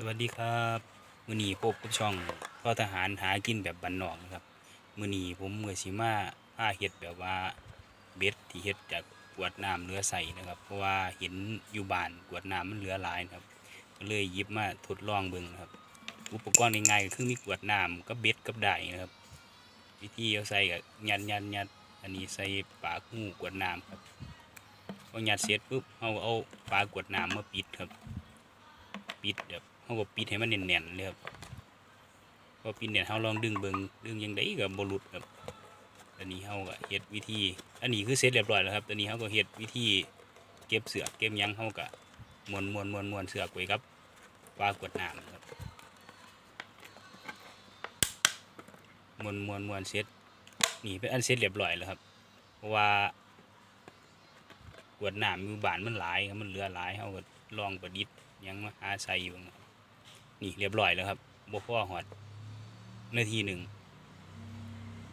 สวัสดีครับมือนีพบกับช่องพ่อทหารหากินแบบบันนอกนะครับมือนีผมเมื่อสิมาผ้าเฮ็ดแบบว่าเบ็ดที่เฮ็ดจากกวดน้ำเรือใส่นะครับ เพราะว่าเห็นอยู่บ้านกวดน้ำมันเหลือหลายนะครับ ก็เลยยิบมาทดลองเบิ่งครับ อุปกรณ์ง่ายๆก็คือมีกวดน้ำก็เบ็ดกับได้นะครับ วิธีเอาใส่กับยัดยัดยัดอันนี้ใส่ปากหูกวดน้ำครับพอยัดเสร็จปุ๊บเอาเอาปากกวดน้ำมาปิดครับ ปิดแบบ เขาก็ปิดให้มันแน่นๆเลยครับพอปิดเนี่ยเขาลองดึงเบิงดึงยังไงกับบหลุดครับอันนี้เขาก็เฮ็ดวิธี อันนี้คือเสร็จเรียบร้อยแล้วครับตอนนี้เขาก็เฮ็ดวิธีเก็บเสือกเก็บยังเขาก็มวนมวนมวนมวนเสือกไว้ครับปลากวดน้ำครับมวนมวนมวนเสร็จนี่เป็นอันเสร็จเรียบร้อยแล้วครับเพราะว่ากวดน้ำอยู่บ้านมันหลายครับมันเหลือหลายเขาก็ลองประดิษฐ์ยังมาหาใส่อยู่ครับ นี่เรียบร้อยแล้วครับบ่พอหอดนาทีหนึ่ง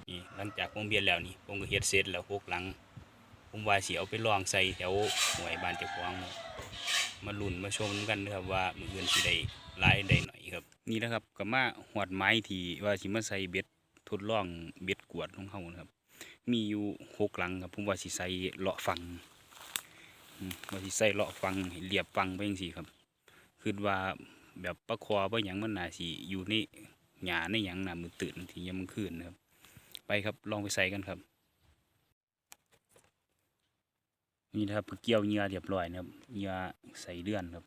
นี่หลังจากผมเบียนแล้วนี่ผมก็เฮ็ดเสร็จแล้วพกหลัง ผมว่าสิเอาไปลองใส่แถวหน่วยบ้านเจ้าของมาลุ้นมาชมกันนะครับว่ามืออื่นสิได้หลายได้หน่อยครับ นี่นะครับก็มาหอดไม้ที่ว่าสิมาใส่เบ็ดทดลองเบ็ดกวดของเขานะครับ มีอยู่หกหลังครับผมว่าสิใส่เลาะฟังว่าสิใส่เลาะฟังให้เรียบฟังไปจังซี่ครับคือว่า แบบประคอว่าหยังมันหนาสิอยู่ในหญ้าในหยังหน่ะมือตื่นที่ยามมันคืนนะครับ ไปครับลองไปใส่กันครับ นี่นะครับเกี่ยวเยื่อเรียบร้อยนะครับเยื่อใส่เดือนครับ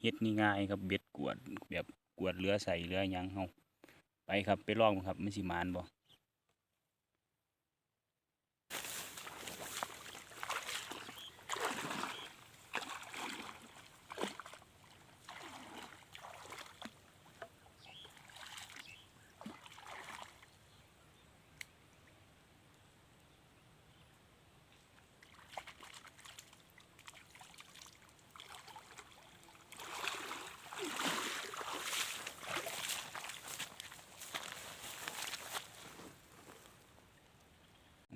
เฮ็ดง่ายครับเบ็ดกวดแบบกวดเรือใส่เรือหยังเฮาไปครับไปลองครับมันสิมานบ่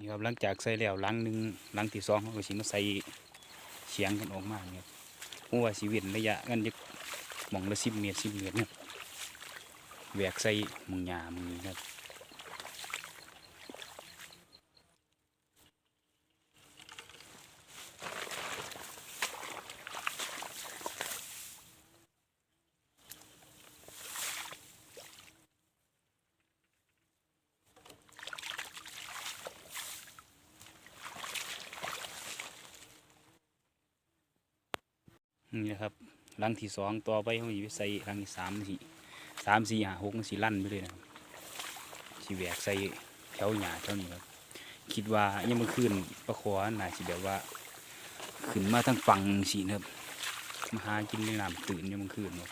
นี่ครับหลังจากใส่แล้วหลังหนึ่งหลังที่สองเขาก็สิมาใส่เฉียงกันออกมาเนี่ยผมว่าชีวิตระยะกันจะหมองละสิบเมตรสิบเมตรเนี่ยแหวกใส่มึงหยามึงนี้ครับ นี่นะครับรังที่สองต่อไปเขาจะใส่รังที่สามสี่สามสี่ห้าหกสี่ลั่นไปเลยนะครับสีแหวกใส่แถวหยาเท่านี้ครับคิดว่ายังมันขึ้นประคอน่าสิแบบว่าขึ้นมาทั้งฝั่งสีนะครับมาหากินในน้ำตื่นยังมันขึ้นครับ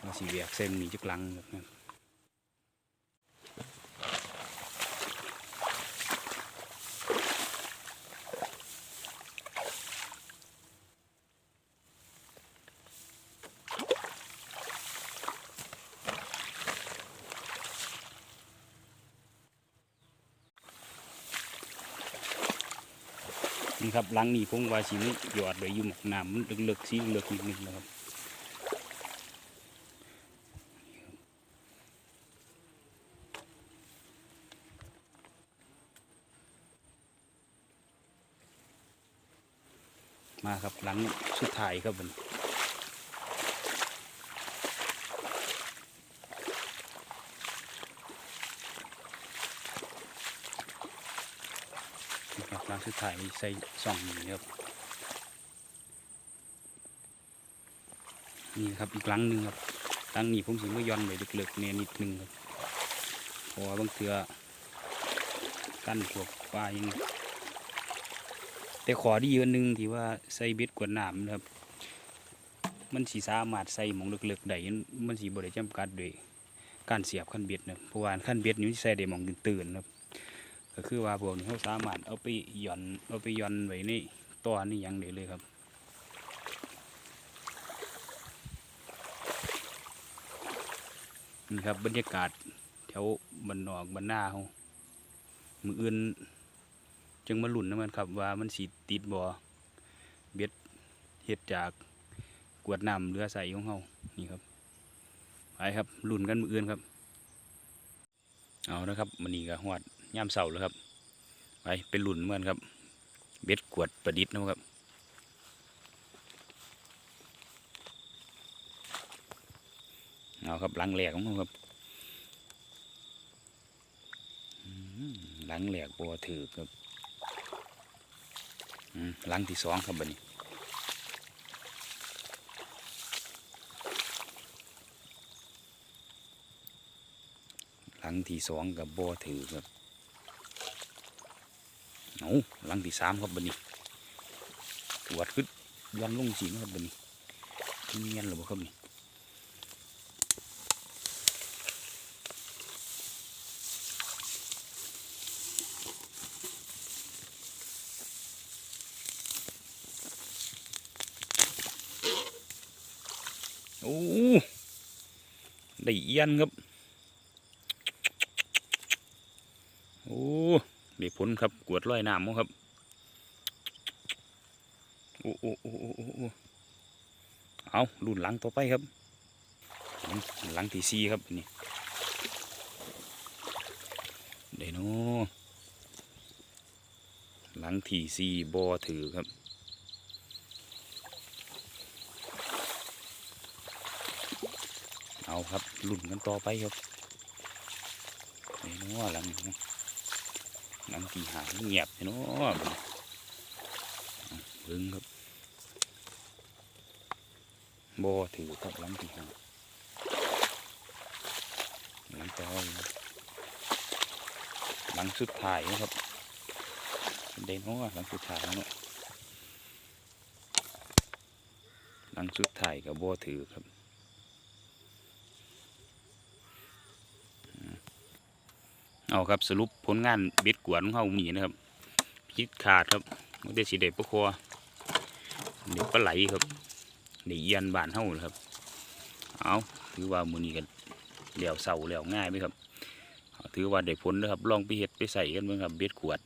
เราสีแหวกใส่มันนี่จักลังครับ นี่ครับหลังนี้ผมว่าสีนี้หยอดไว้อยู่หมกน้ำมันลึกๆสีเลือกนิดนึงนะครับมาครับหลังสุดท้ายครับผมนี่ครับหลัง สุดท้ายใส่ซองนี้ครับนี่ครับอีกหลังหนึ่งครับหลังนี้ผมสิมาย้อนไปลึกๆเนี่ยนิดนึงครับเพราะว่าบางเทือกั้นพวกปลายังแต่ขอดีอันหนึ่งที่ว่าใส่เบ็ดกวดน้ำนะครับ มันสีสามารถใส่หมองเลึกๆได้มันสีบริจำกัดด้วยการเสียบขั้นเบ็ดนะเพราะว่าขั้นเบ็ดนี้ใส่ได้หมองตื่นนะครับ ก็คือว่าพวกนี้เขาสามารถเอาไปหย่อนเอาไปหย่อนไว้ในตัวนี่ยังได้เลยครับนี่ครับบรรยากาศแถวบันนอกบันหน้าเขามืออื่นจึงมาหลุ่นนะมันครับ ว่ามันสีติดบ่อเบ็ดเฮ็ดจากกวดน้ำเรือใสของเฮานี่ครับไปครับหลุ่นกันมืออื่นครับ เอานะครับมันนี้ก็หอด ย่ามเสาแล้วครับ ไปเป็นลุ่นเหมือนครับ เบ็ดกวดประดิษฐ์นะครับเอาครับหลังแหลกของผมครับหลังแหลกบัวถือครับหลังที่สองครับบัดนี้หลังที่สองกับบัวถือครับ เอาหลังที่สามครับบัดนี้ตรวจขึ้นยันลงสีนะครับบัดนี้เนียนหรือเปล่าครับนี่โอ้ได้เอียนครับ โอ้ ได้ผลครับกวดร้อยน้ำมั้งครับโอ้โอ้โอ้โอ้โอ้เอารุ่นหลังต่อไปครับหลังที่สี่ครับนี่ได้นาะหลังที่สี่บอถือครับเอาครับลุ่นกันต่อไปครับไอ้น้หลังนี้ หลังที่หาเงียบไอ้น้อเอาเบิ้งครับบอถือครับลังที่หาหลังต่ออยู่หลังสุดท้ายนะครับเดนน้อหลังสุดท้ายเนาะหลังสุดท้ายกับบอถือครับ เอาครับสรุปผลงานเบ็ดกวนของเขาหนีนะครับพิษขาดครับมันได้สีเด็ดปะคอเด็กปลาไหลครับเด็กเอียนบานเฮาครับเอาถือว่ามือนี้กันเหลี่ยวเสาเหลี่ยวง่ายไหมครับถือว่าได้ผลนะครับลองไปเห็ดไปใส่กันเบิ่งครับเบ็ดขวด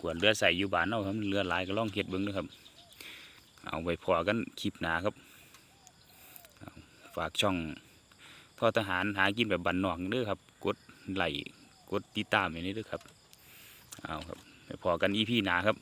ขวดเรือใส่อยู่บานเฮาครับเรือลายก็ลองเห็ดเบิ่งนะครับ เอาไว้พอกันคลิปหนาครับฝากช่องทอทหารหากินแบบบันนอกเด้อครับ กดไหล กดติดตามอย่างนี้ด้วยครับเอาครับไปพอกันอีพีหนาครับ